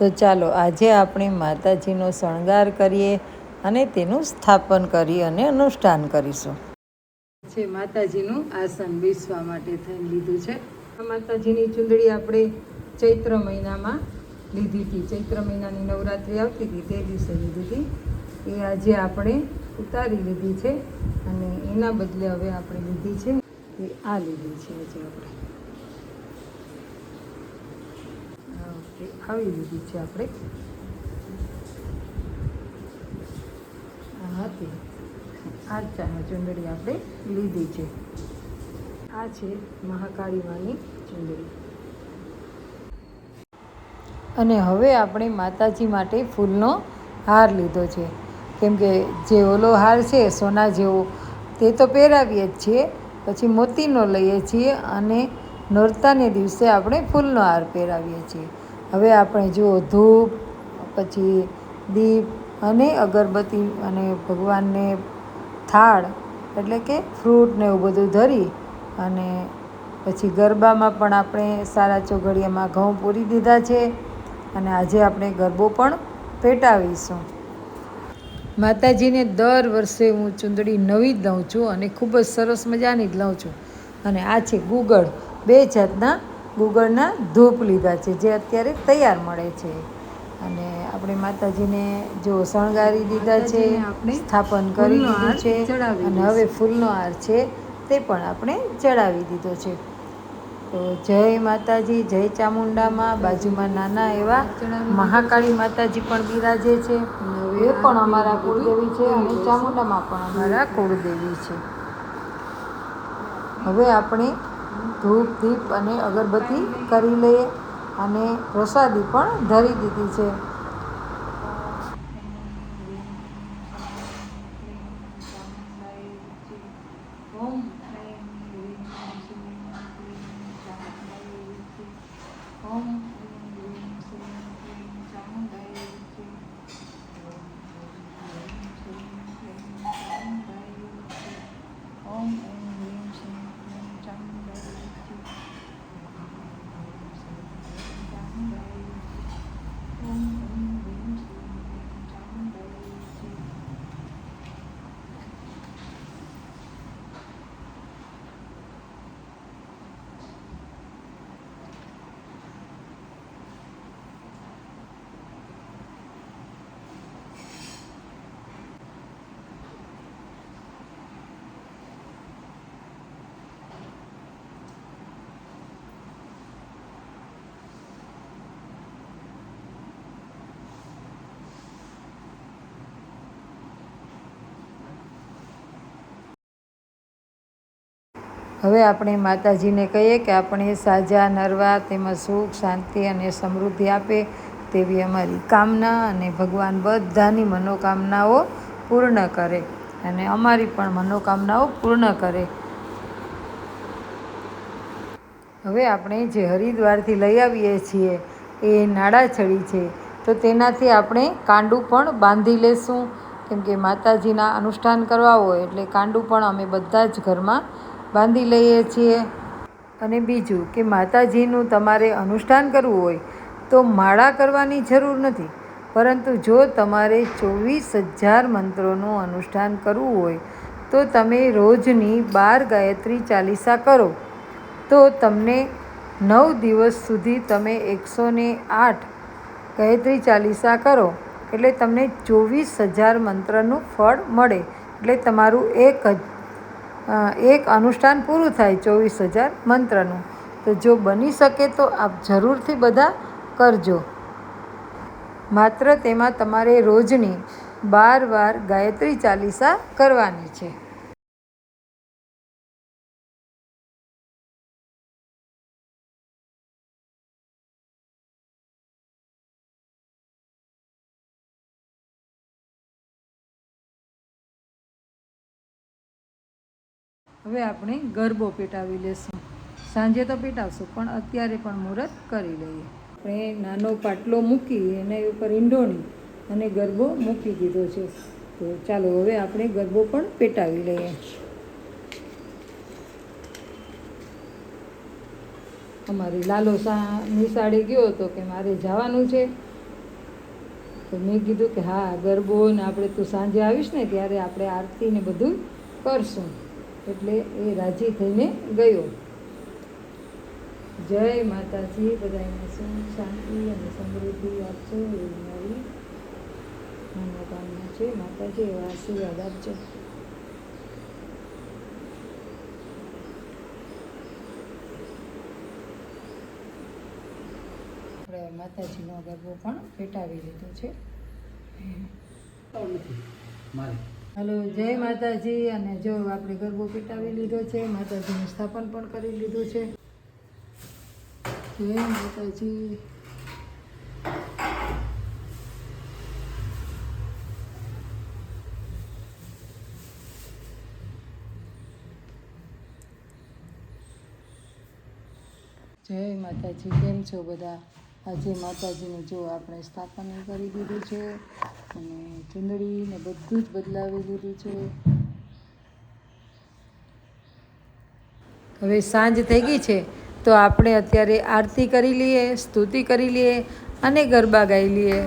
તો ચાલો આજે આપણે માતાજીનો શણગાર કરીએ અને તેનું સ્થાપન કરી અને અનુષ્ઠાન કરીશું. છે માતાજીનું આસન બેસવા માટે થઈને લીધું છે. માતાજીની ચૂંદડી આપણે ચૈત્ર મહિનામાં લીધી હતી. ચૈત્ર મહિનાની નવરાત્રિ આવતી હતી, તે દિવસે લીધી હતી. એ આજે આપણે ઉતારી લીધી છે અને એના બદલે હવે આપણે લીધી છે એ આ લીધી છે આજે આપણે. આ આવી લીધી છે આપણે. હતી. આ ચાના ચુંદડી આપણે લીધી છે. આ છે મહાકાળી માની ચુંદડી. અને હવે આપણે માતાજી માટે ફૂલનો હાર લીધો છે. કેમ કે જે ઓલો હાર છે સોના જેવો, તે તો પહેરાવીએ જ છીએ. પછી મોતીનો લઈએ છીએ અને નોરતાને દિવસે આપણે ફૂલનો હાર પહેરાવીએ છીએ. હવે આપણે જુઓ, ધૂપ, પછી દીપ અને અગરબત્તી અને ભગવાનને થાળ એટલે કે ફ્રૂટ ને એવું બધું ધરી અને પછી ગરબામાં પણ આપણે સારા ચોઘડિયામાં ઘઉં પૂરી દીધા છે અને આજે આપણે ગરબો પણ પેટાવીશું. માતાજીને દર વર્ષે હું ચૂંદડી નવી જ લઉં છું અને ખૂબ જ સરસ મજાની જ લઉં છું. અને આ છે ગુગળ, બે જાતના ગુગળના ધૂપ લીધા છે જે અત્યારે તૈયાર મળે છે. અને આપણે માતાજીને જો શણગારી દીધા છે સ્થાપન કરી દીધું છે અને હવે ફૂલનો હાર છે તે પણ આપણે ચડાવી દીધો છે. તો જય માતાજી જય ચામુંડામાં બાજુમાં નાના એવા મહાકાળી માતાજી પણ બિરાજે છે. એ પણ અમારા કુળદેવી છે અને ચામુંડામાં પણ અમારા કુળદેવી છે. હવે આપણે ધૂપ દીપ અને અગરબત્તી કરી લઈએ અને પ્રસાદી પણ ધરી દીધી છે. હવે આપણે માતાજીને કહીએ કે આપણે સાજા, નરવા તેમજ સુખ, શાંતિ અને સમૃદ્ધિ આપે તેવી અમારી કામના અને ભગવાન બધાની મનોકામનાઓ પૂર્ણ કરે અને અમારી પણ મનોકામનાઓ પૂર્ણ કરે. હવે આપણે જે હરિદ્વારથી લઈ આવીએ છીએ એ નાડાછડી છે, તો તેનાથી આપણે કાંડું પણ બાંધી લેશું. કેમ કે માતાજીના અનુષ્ઠાન કરવા હોય એટલે કાંડું પણ અમે બધા જ ઘરમાં બાંધી લઈએ છીએ. અને બીજું કે માતાજીનું તમારે અનુષ્ઠાન કરવું હોય તો માળા કરવાની જરૂર નથી. પરંતુ જો તમારે ચોવીસ હજાર મંત્રોનું અનુષ્ઠાન કરવું હોય તો તમે રોજની બાર ગાયત્રી ચાલીસા કરો. તો તમને નવ દિવસ સુધી તમે એકસો ને આઠ ગાયત્રી ચાલીસા કરો. એટલે તમને ચોવીસ હજાર મંત્રનું ફળ મળે. એટલે તમારું એક એક અનુષ્ઠાન પૂરું થાય ચોવીસ હજાર મંત્રનું. તો જો બની શકે તો આપ જરૂરથી બધા કરજો. માત્ર તેમાં તમારે રોજની બાર વાર ગાયત્રી ચાલીસા કરવાની છે. હવે આપણે ગરબો પેટાવી લેશું. સાંજે તો પેટાવશું, પણ અત્યારે પણ મુહૂર્ત કરી લઈએ. આપણે નાનો પાટલો મૂકી એને ઉપર ઈંડોણી અને ગરબો મૂકી દીધો છે. તો ચાલો હવે આપણે ગરબો પણ પેટાવી લઈએ. અમારી લાલો સા નિશાળે ગયો હતો કે મારે જવાનું છે. તો મેં કીધું કે હા, ગરબો ને આપણે તું સાંજે આવીશ ને ત્યારે આપણે આરતી ને બધું કરશું. એટલે એ રાજી થઈને ગયો. જય માતાજી બધાને સુખ, શાંતિ અને સમૃદ્ધિ આપજો એવી મારી મનોકામના છે. માતાજી, એવા આશીર્વાદ આપજો. માતાજીનો ગરબો પણ પેટાવી લીધો છે. મારે. હલો, જય માતાજી અને જો આપણે ગરબો પેટાવી લીધો છે, માતાજીનું સ્થાપન પણ કરી લીધું છે. જય માતાજી. જય માતાજી, કેમ છો બધા? આજે માતાજીનું જો આપણે સ્થાપન કરી દીધું છે. અને ચૂંદડી ને બધું જ બદલાવી દીધું છે. હવે સાંજ થઈ ગઈ છે, તો આપણે અત્યારે આરતી કરી લઈએ, સ્તુતિ કરી લઈએ અને ગરબા ગાઈ લઈએ.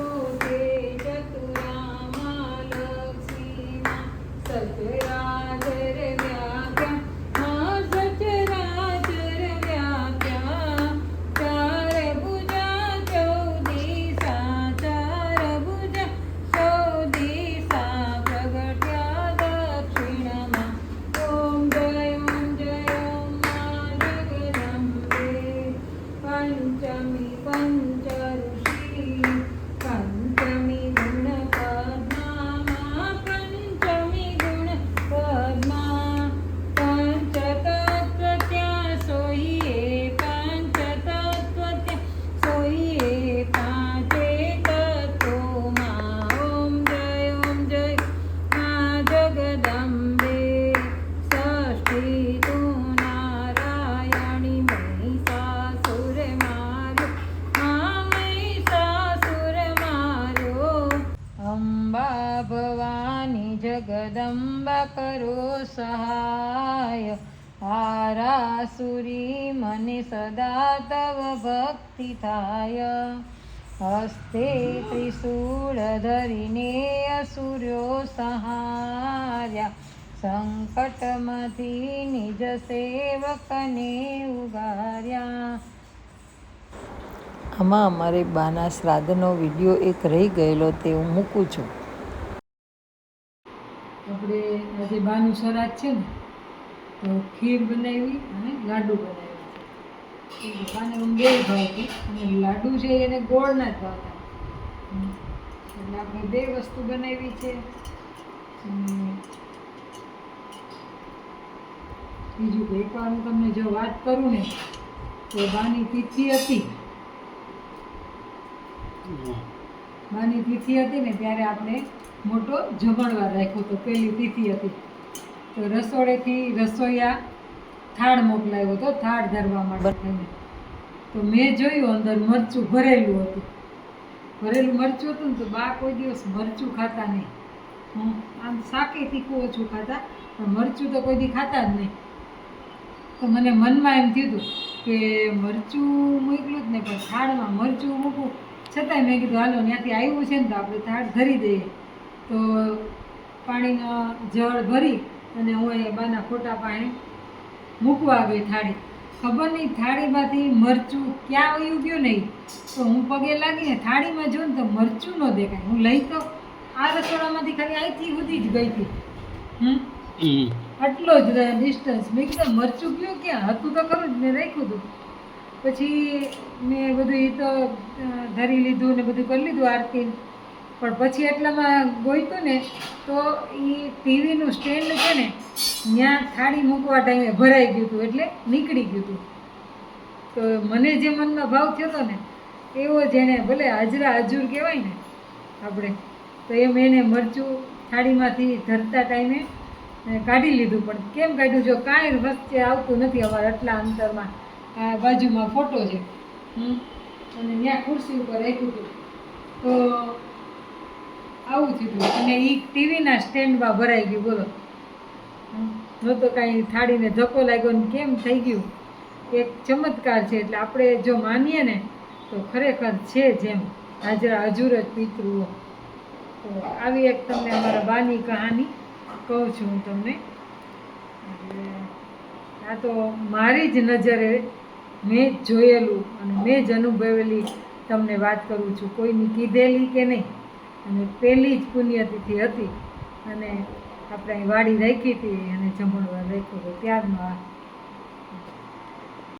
સદા તવ ભક્તિ થાય હસ્તે ત્રિશૂળ ધરીને અસુર્યો સહાર્યા સંકટમાંથી નિજ સેવકને ઉગાર્યા આમાં અમારે બાના શ્રાદ્ધનો વીડિયો એક રહી ગયેલો તે હું મૂકું છું. આપણે આજે બાનું શ્રાદ્ધ છે ને તો ખીર બનાવી અને લાડુ બનાવ્યા બાને ઊંઘે ભાવતી અને લાડુ છે એને ગોળના જ ભાવતા એટલે આપણે બે વસ્તુ બનાવી છે. બીજું કે એકવાર હું તમને જો વાત કરું ને તો બાની તિથિ હતી. બાની તિથિ હતી ને ત્યારે આપણે મોટો જમણવાર રાખ્યો તો પહેલી તિથિ હતી. તો રસોડેથી રસોઈયા થાળ મોકલાયો હતો થાળ ધરવા માટે થઈને. તો મેં જોયું અંદર મરચું ભરેલું હતું. ભરેલું મરચું હતું ને તો બા કોઈ દિવસ મરચું ખાતા નહીં. હમ, આમ શાકે તીખું ઓછું ખાતા પણ મરચું તો કોઈ દી ખાતા જ નહીં. તો મને મનમાં એમ થયું હતું કે મરચું મૂકલું જ ને પણ થાળમાં મરચું મૂકું. છતાંય મેં કીધું હાલો ત્યાંથી આવ્યું છે ને તો આપણે થાળ ધરી દઈએ. તો પાણીનો જળ ભરી અને હું એ બાના ફોટા પાસે મૂકવા ગઈ થાળી. ખબર નહીં થાળીમાંથી મરચું ક્યાં વયું ગયું નહીં. તો હું પગે લાગીને થાળીમાં જોઉં ને તો મરચું ન દેખાય. હું લઈ તો આ રસોડામાંથી ખાલી અહીંથી સુધી જ ગઈ હતી. હમ? આટલો જ ડિસ્ટન્સ મેં કીધું મરચું ગયું ક્યાં? હતું તો ખરું જ મેં રાખ્યું હતું. પછી મેં બધું એ તો ધરી લીધું ને બધું કરી લીધું આરતી. પણ પછી એટલામાં ગોઈતું ને, તો એ ટીવીનું સ્ટેન્ડ છે ને, ત્યાં થાળી મૂકવા ટાઈમે ભરાઈ ગયું હતું, એટલે નીકળી ગયું હતું. તો મને જે મનમાં ભાવ થયો હતો ને, એવો જેણે ભલે હાજરા હજુર કહેવાય ને, આપણે, તો એમ એને મરચું થાળીમાંથી ધરતા ટાઈમે કાઢી લીધું, પણ કેમ કાઢ્યું? જો કાંઈ વચ્ચે આવતું નથી અમારે આટલા અંતરમાં, આ બાજુમાં ફોટો છે. અને ત્યાં ખુરશી ઉપર રાખ્યું હતું. તો આવું થયું અને એ ટીવીના સ્ટેન્ડમાં ભરાઈ ગયું, બોલો. ન તો કાંઈ થાળીને ધક્કો લાગ્યો ને કેમ થઈ ગયું? એક ચમત્કાર છે, એટલે આપણે જો માનીએ ને, તો ખરેખર છે જેમ હાજરા હજુર જ પિતૃઓ. તો આવી એક તમને અમારા બાની કહાની કહું છું હું તમને. આ તો મારી જ નજરે મેં જોયેલું અને મેં જ અનુભવેલી તમને વાત કરું છું. કોઈની કીધેલી કે નહીં? અને પહેલી જ પુણ્યતિથિ હતી. અને આપણે અહીં વાડી રાખી હતી અને જમણવાર રાખ્યું હતું. ત્યારનો આ